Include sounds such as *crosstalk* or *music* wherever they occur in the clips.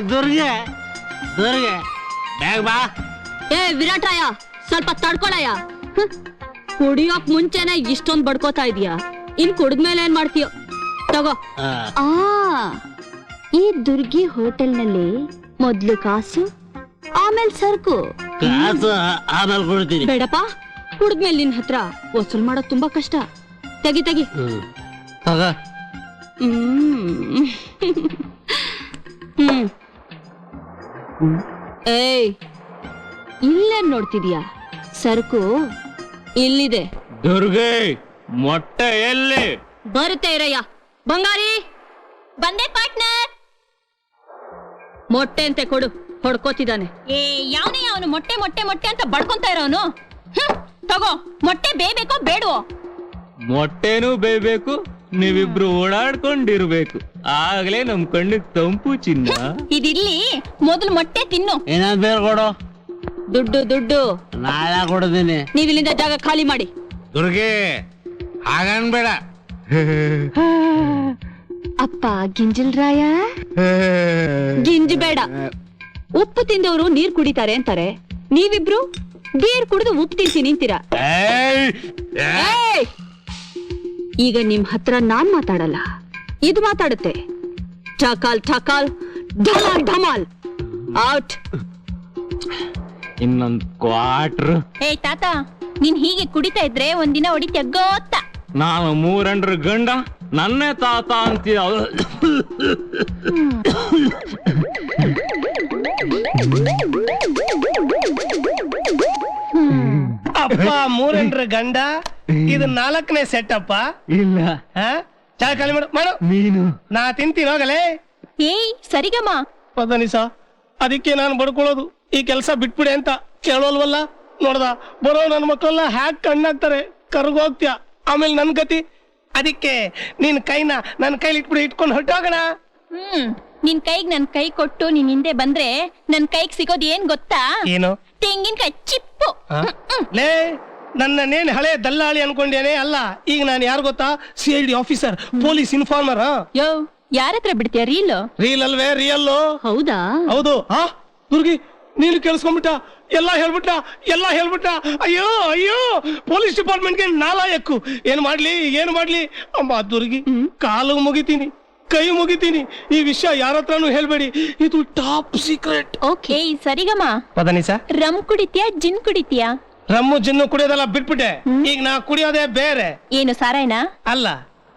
ದುರ್ಗೆ. ದುರ್ಗೆ. ಬೇಗ ಬಾ. ಏ ವಿರಾಟರಾಯ ಸ್ವಲ್ಪ ತಡ್ಕೊಳಯ್ಯ. ಕುಡಿಯೋಕ್ ಮುಂಚೆನೆ ಇಷ್ಟೊಂದ್ ಬಡ್ಕೋತಾ ಇದೀಯಾ. ಇನ್ ಕುಡಿದ್ಮೇಲೆ ಏನ್ ಮಾಡ್ತೀಯೋ? ತಗೋ. ಆ, ಆ. ಈ ದುರ್ಗಿ ಹೋಟೆಲ್ನಲ್ಲಿ ಮೊದ್ಲು ಕಾಸು ಆಮೇಲೆ ಸರ್ಕು. ಕಾಸು ಆಮೇಲೆ ಕೊಡ್ತೀನಿ. ಬೇಡಪ್ಪ. ಕುಡಿದ್ಮೇಲೆ ನಿನ್ ಹತ್ರ ವಸೂಲ್ ಮಾಡೋದ್ ತುಂಬಾ ಕಷ್ಟ. ತೆಗಿ ತೆಗಿ. ಹ್ಮ್. ತಗ. ಹ್ಮ್. ಹ್ಮ್. ಏಯ್ ಇಲ್ಲೇನ್ ನೋಡ್ತಿದ್ಯಾ? ಸರಕು ಇಲ್ಲಿದೆ. ದುರ್ಗೆ ಮೊಟ್ಟೆ ಎಲ್ಲಿ? ಬರುತ್ತೆ ಇರಯ್ಯ. ಬಂಗಾರಿ ಬಂದೆ ಪಾರ್ಟ್ನರ್. ಮೊಟ್ಟೆ ಅಂತೆ ಕೊಡು ಹೊಡ್ಕೋತಿದ್ದಾನೆ. ಏ ಯಾವನೇ ಅವನು ಮೊಟ್ಟೆ ಮೊಟ್ಟೆ ಮೊಟ್ಟೆ ಅಂತ ಬಡ್ಕೊಂತ ಇರೋನು? ತಗೋ ಮೊಟ್ಟೆ ಬೇಬೇಕೋ ಬೇಡವೋ? ಮೊಟ್ಟೆನೂ ಬೇಯ್ಬೇಕು ನೀವಿಬ್ರು ಓಡಾಡ್ಕೊಂಡಿರ್ಬೇಕು. ಆಗ್ಲೇ ನಮ್ ಕಣ್ಣಿಗೆ ತಂಪು ಚಿನ್ನ. ಇದಿಲ್ಲಿ ಮೊದಲು ಮೊಟ್ಟೆ ತಿನ್ನು. ಏನಾದ್ ಬೇರೆ ಕೊಡು. ದುಡ್ಡು ದುಡ್ಡು. ನಾಳೆ ಕೊಡ್ತೀನಿ. ನೀವ್ ಇಲ್ಲಿಂದ ಜಾಗ ಖಾಲಿ ಮಾಡಿ. ದುರ್ಗೆ ಹಾಗನ್ಬೇಡ ಅಪ್ಪ ಗಿಂಜಲ್ರಾಯ ಗಿಂಜಿ ಬೇಡ. ಉಪ್ಪು ತಿಂದವರು ನೀರ್ ಕುಡಿತಾರೆ ಅಂತಾರೆ. ನೀವಿಬ್ರು ಬೀರ್ ಕುಡಿದು ಉಪ್ಪು ತಿಂತೀನಿ ನಿಂತೀರಾ? ಏಯ್! ಈಗ ನಿಮ್ ಹತ್ರ ನಾನ್ ಮಾತಾಡಲ್ಲ. ಇದು ಮಾತಾಡುತ್ತೆ. ಠಕಾಲ್ ಠಕಾಲ್ ಢಮಾಲ್ ಢಮಾಲ್ ಔಟ್ ಇನ್ನೊಂದ್ ಕ್ವಾಟ್ರ್ ಏ ತಾತ ನೀನ್ ಹೀಗೆ ಕುಡಿತಾ ಇದ್ರೆ ಒಂದಿನ ಹೊಡಿತ್ಯ ಗೊತ್ತಾ ನಾನು ಮೂರಂಡ್ರ ಗಂಡ ನನ್ನೇ ತಾತ ಅಂತೀಯ. ಅಪ್ಪ ಮೂರಂಡ್ರ ಗಂಡ. ಇದು ನಾಲ್ಕನೇ ಸೆಟ್ ಅಪ್ಪ ಇಲ್ಲ. ಹಾ? ಚಾ ಖಾಲಿ ಮಾಡು. ಮಾಡು. ನೀನು ನಾ ತಿಂತೀನಿ ಹೋಗಲೇ. ಏಯ್ ಸರಿಗಮ್ಮ. ಪದನಿಸ ಅದಕ್ಕೆ ನಾನು ಬಡ್ಕೊಳ್ಳೋದು. ಈ ಕೆಲಸ ಬಿಟ್ಬಿಡಿ ಅಂತ ಕೇಳೋಲ್ವಲ್ಲ? ನೋಡ್ದ ಬರೋ ನನ್ನ ಮಕ್ಕಳೆಲ್ಲ ಹ್ಯಾಕ್ ಕಣ್ಣಾಗ್ತಾರೆ ಕರ್ಗೋಗ್ತೀಯ ಆಮೇಲೆ ನನ್ ಗತಿ. ಅದಕ್ಕೆ ನಿನ್ ಕೈನ ನನ್ನ ಕೈಲಿ ಇಟ್ಬಿಡಿ ಇಟ್ಕೊಂಡು ಹೊಟ್ಟೋಗೋಣ ಹ್ಮ್ ನಿನ್ ಕೈಗ್ ನನ್ ಕೈ ಕೊಟ್ಟು ನೀನ್ ಹಿಂದೆ ಬಂದ್ರೆ ನನ್ ಕೈಗ್ ಸಿಗೋದ್ ಏನ್ ಗೊತ್ತಾ? ಏನು? ತೆಂಗಿನಕಾಯಿ ಚಿಪ್ಪು. ಹಾ? ಲೇ ನನ್ನನ್ನೇನ್ ಹಳೆ ದಲ್ಲಾಳಿ ಅನ್ಕೊಂಡೇನೆ? ಅಲ್ಲ ಈಗ ನಾನು ಯಾರು ಗೊತ್ತಾ? C I D officer police informer ಯೋ ಯಾರ ಹತ್ರ ಬಿಡ್ತೀಯ? ರೀಲ್ ರೀಲ್ ಅಲ್ವೇ? ರಿಯಲ್ ಹೌದಾ? ಹೌದು. ಹಾ ದುರ್ಗಿ ನೀನು ಕೇಳಿಸ್ಕೊಂಡ್ಬಿಟ್ಟ ಎಲ್ಲ ಹೇಳ್ಬಿಟ್ಟ ಎಲ್ಲ ಹೇಳ್ಬಿಟ್ಟ. ಅಯ್ಯೋ ಅಯ್ಯೋ ಪೊಲೀಸ್ ಡಿಪಾರ್ಟ್ಮೆಂಟ್ಗೆ ನಾಲಾಯಕ್ಕು. ಏನ್ ಮಾಡ್ಲಿ ಏನ್ ಮಾಡ್ಲಿ? ಅಮ್ಮ ದುರ್ಗಿ ಕಾಲು ಮುಗಿತೀನಿ ಕೈ ಮುಗಿತೀನಿ. ಈ ವಿಷಯ ಯಾರ ಹತ್ರನು ಹೇಳ್ಬೇಡಿ. ಇದು ಟಾಪ್ ಸೀಕ್ರೆಟ್ ಓಕೆ ಸರಿಗಮ್ಮ. ಪದನಿಸ? ರಮ್ ಕುಡಿತ್ಯಾ ಜಿನ್ ಕುಡಿತ್ಯಾ? ರಮ್ಮು ಜಿನ್ನು ಕುಡಿಯೋದೆಲ್ಲ ಬಿಟ್ಬಿಟ್ಟೆ. ಈಗ ನಾ ಕುಡಿಯೋದೇ ಬೇರೆ. ಏನು ಸಾರಾಯಣ ಅಲ್ಲ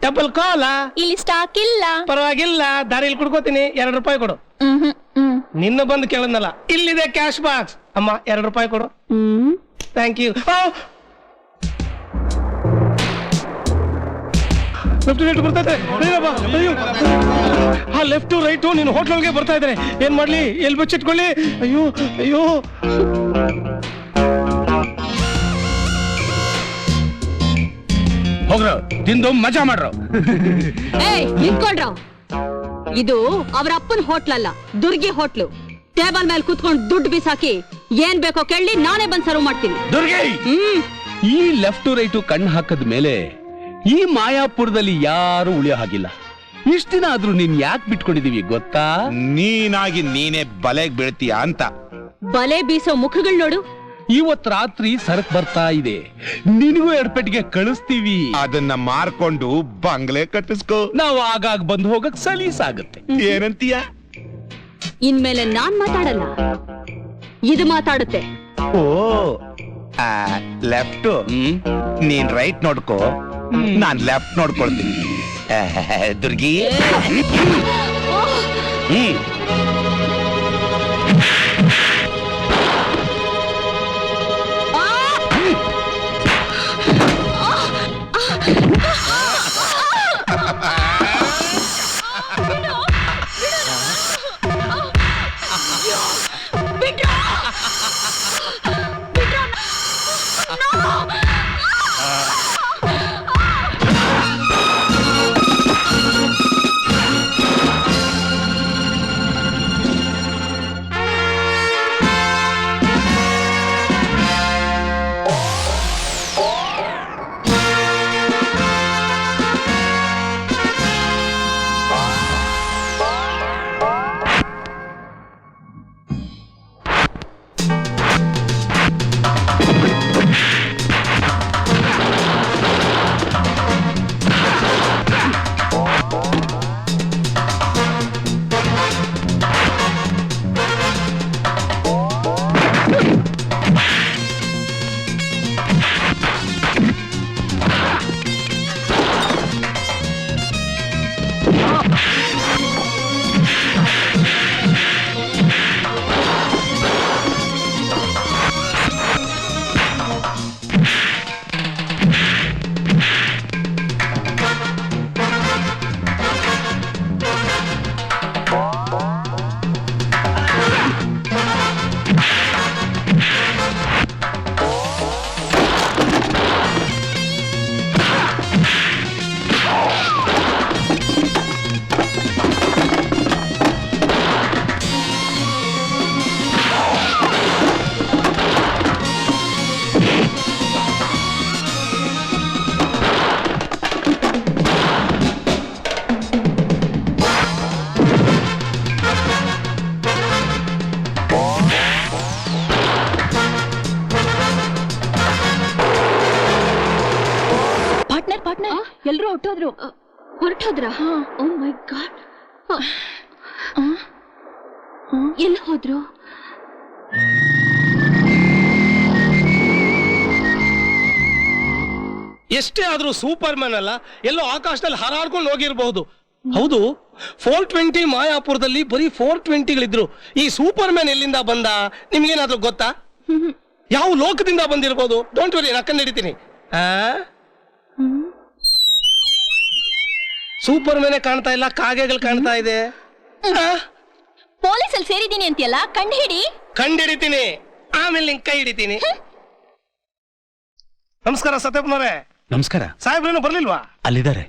ಡಬಲ್ ಕಾಲ ಇಲ್ಲಿ ಸ್ಟಾಕ್ ಇಲ್ಲ. ಪರವಾಗಿಲ್ಲ ದಾರಿಲಿ ಕುಡ್ಕೋತೀನಿ ಎರಡು ರೂಪಾಯಿ ಕೊಡು. ನಿನ್ನ ಬಂದು ಕೇಳದ್ನಲ್ಲ ಇಲ್ಲಿದೆ ಕ್ಯಾಶ್ ಬಾಕ್ಸ್ ಅಮ್ಮ ಎರಡು ರೂಪಾಯಿ ಕೊಡು. ಥ್ಯಾಂಕ್ ಯು ಲೆಫ್ಟ್ ರೈಟ್ ಬರ್ತಾ ಇದೆ ಅಯ್ಯಪ್ಪ, ಅಯ್ಯೋ. ಆ ಲೆಫ್ಟ್ ರೈಟು ನೀನು ಹೋಟ್ಲೊಳಗೆ ಬರ್ತಾ ಇದ್ರೆ ಏನ್ ಮಾಡ್ಲಿ? ಎಲ್ಲಿ ಬಚ್ಚಿಟ್ಕೊಳ್ಳಿ ಅಯ್ಯೋ ಅಯ್ಯೋ. ಹೋಗ್ರು ತಿಂದು ಮಜಾ ಮಾಡ್ರು. *laughs* ಏಯ್ ನಿಂತ್ಕೊಂಡ್ರ. ಇದು ಅವ್ರ ಅಪ್ಪನ ಹೋಟ್ಲ್ ಅಲ್ಲ ದುರ್ಗಿ ಹೋಟ್ಲು. ಟೇಬಲ್ ಮೇಲೆ ಕುತ್ಕೊಂಡ್ ದುಡ್ಡು ಬಿಸಾಕಿ ಏನ್ ಬೇಕೋ ಕೇಳಿ ನಾನೇ ಬಂದ್ ಸರ್ವ್ ಮಾಡ್ತೀನಿ. ದುರ್ಗೆ! ಹ್ಮ್. ಈ ಲೆಫ್ಟ್ ರೈಟು ಕಣ್ಣು ಹಾಕದ ಮೇಲೆ ಈ ಮಾಯಾಪುರದಲ್ಲಿ ಯಾರು ಉಳಿಯೋ ಹಾಗಿಲ್ಲ. ಇಷ್ಟ ದಿನ ಆದ್ರೂ ನೀನ್ ಯಾಕೆ ಬಿಟ್ಕೊಂಡಿದೀವಿ ಗೊತ್ತಾ? ನೀನಾಗಿ ನೀನೇ ಬಲೆಗ್ ಬೀಳ್ತೀಯ ಅಂತ. ಬಲೆ ಬೀಸೋ ಮುಖಗಳು ನೋಡು. ಇವತ್ ರಾತ್ರಿ ಸರಕ್ ಬರ್ತಾ ಇದೆ. ನಿನಗೂ ಎಡ್ಪೆಟ್ಗೆ ಕಳಿಸ್ತೀವಿ. ಅದನ್ನ ಮಾರ್ಕೊಂಡು ಬಂಗ್ಲೆ ಕಟ್ಟಿಸ್ಕೋ. ನಾವು ಆಗಾಗ ಬಂದು ಹೋಗಕ್ ಸಲೀಸಾಗುತ್ತೆ ಏನಂತೀಯ? ಇನ್ಮೇಲೆ ನಾನ್ ಮಾತಾಡಲ್ಲ. ಇದು ಮಾತಾಡುತ್ತೆ. ಓ ಲೆಫ್ಟ್. ಹ್ಮ್. ನೀನ್ ರೈಟ್ ನೋಡ್ಕೋ. ನಾನ್ ಲೆಫ್ಟ್ ನೋಡ್ಕೊಳ್ತೀನಿ. ದುರ್ಗಿ. ಹ್ಮ್. ಹೊಂಟೋದ್ರ ಓ ಮೈ ಗಾಡ್ ಎಲ್ಲಿ ಹೋದ್ರು? ಎಷ್ಟೇ ಆದ್ರೂ ಸೂಪರ್ ಮ್ಯಾನ್ ಅಲ್ಲ ಎಲ್ಲೋ ಆಕಾಶದಲ್ಲಿ ಹಾರಾಡ್ಕೊಂಡು ಹೋಗಿರಬಹುದು. ಹೌದು ಫೋರ್ ಟ್ವೆಂಟಿ ಮಾಯಾಪುರದಲ್ಲಿ ಬರೀ ಫೋರ್ ಟ್ವೆಂಟಿಗಳಿದ್ರು ಈ ಸೂಪರ್ ಮ್ಯಾನ್ ಎಲ್ಲಿಂದ ಬಂದ? ನಿಮ್ಗೇನಾದ್ರೂ ಗೊತ್ತಾ? ಯಾವ ಲೋಕದಿಂದ ಬಂದಿರ್ಬೋದು? ಡೋಂಟ್ ವರಿ ನಡೀತೀನಿ ಹಿಡಿತೀನಿ. ಸೂಪರ್ ಮೇನೆ ಕಾಣ್ತಾ ಇಲ್ಲ ಕಾಗೆಗಳು ಕಾಣ್ತಾ ಇದೆ. ಪೊಲೀಸ್ ಅಲ್ಲಿ ಸೇರಿದೀನಿ ಅಂತೀಯಲ್ಲ ಕಂಡು ಹಿಡಿ. ಕಂಡಿಡಿತೀನಿ ಆಮೇಲೆ ನಿಂಗೆ ಕೈ ಹಿಡಿತೀನಿ. ನಮಸ್ಕಾರ ಸತ್ಯಪ್ಪನವ್ರೆ ನಮಸ್ಕಾರ. ಸಾಹೇಬ್ರೇನು ಬರ್ಲಿಲ್ವಾ? ಅಲ್ಲಿದ್ದಾರೆ.